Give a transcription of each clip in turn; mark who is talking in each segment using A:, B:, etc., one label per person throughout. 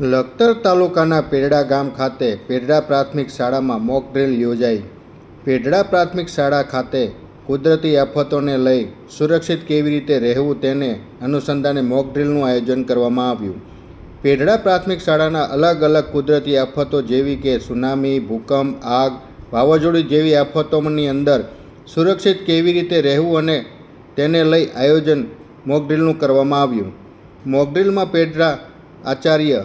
A: લખતર તાલુકાના પેરડા ગામ ખાતે પેરડા પ્રાથમિક શાળામાં મોક ડ્રિલ યોજાઈ. પેરડા પ્રાથમિક શાળા ખાતે કુદરતી આફતોને લઈ સુરક્ષિત કેવી રીતે રહેવું તેને અનુસંધાને મોક ડ્રીલનું આયોજન કરવામાં આવ્યું. પેરડા પ્રાથમિક શાળાના અલગ અલગ કુદરતી આફતો જેવી કે સુનામી, ભૂકંપ, આગ, વાવાઝોડું જેવી આફતોની અંદર સુરક્ષિત કેવી રીતે રહેવું અને તેને લઈ આયોજન મોકડ્રીલનું કરવામાં આવ્યું. મોકડ્રીલમાં ડ્રીલમાં આચાર્ય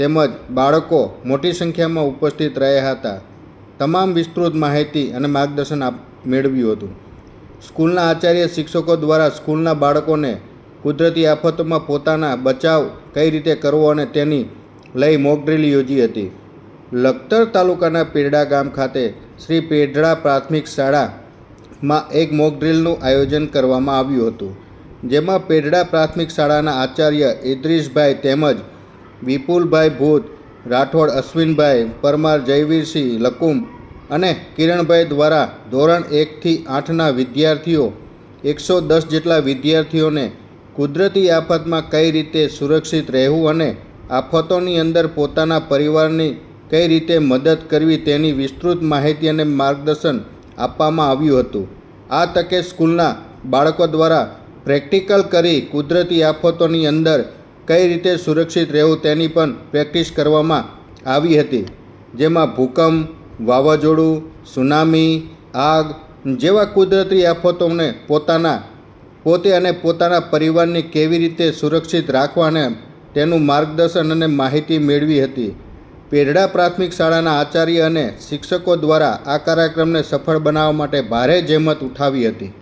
A: તેમજ બાળકો મોટી સંખ્યામાં ઉપસ્થિત રહ્યા હતા. તમામ વિસ્તૃત માહિતી અને માર્ગદર્શન આપ મેળવ્યું હતું. સ્કૂલના આચાર્ય શિક્ષકો દ્વારા સ્કૂલના બાળકોને કુદરતી આફતોમાં પોતાના બચાવ કઈ રીતે કરવો અને તેની લઈ મોકડ્રીલ યોજી હતી. લખતર તાલુકાના પેરડા ગામ ખાતે શ્રી પેઢડા પ્રાથમિક શાળામાં એક મોકડ્રીલનું આયોજન કરવામાં આવ્યું હતું. જેમાં પેઢડા પ્રાથમિક શાળાના આચાર્ય ઇદ્રીશભાઈ તેમજ વિપુલભાઈ ભૂત રાઠોડ અશ્વિનભાઈ, પરમાર જયવીરસિંહ લકુમ અને કિરણભાઈ દ્વારા ધોરણ એકથી આઠના વિદ્યાર્થીઓ એકસો દસ જેટલા વિદ્યાર્થીઓને કુદરતી આફતમાં કઈ રીતે સુરક્ષિત રહેવું અને આફતોની અંદર પોતાના પરિવારની કઈ રીતે મદદ કરવી તેની વિસ્તૃત માહિતી અને માર્ગદર્શન આપવામાં આવ્યું હતું. આ તકે સ્કૂલના બાળકો દ્વારા પ્રેક્ટિકલ કરી કુદરતી આફતોની અંદર કઈ રીતે સુરક્ષિત રહેવું તેની પણ પ્રેક્ટિસ કરવામાં આવી હતી. જેમાં ભૂકંપ, વાવાઝોડું, સુનામી, આગ જેવા કુદરતી આફતોને પોતાના, પોતે અને પોતાના પરિવારને કેવી રીતે સુરક્ષિત રાખવા અને તેનું માર્ગદર્શન અને માહિતી મેળવી હતી. પેરડા પ્રાથમિક શાળાના આચાર્ય અને શિક્ષકો દ્વારા આ કાર્યક્રમને સફળ બનાવવા માટે ભારે જહેમત ઉઠાવી હતી.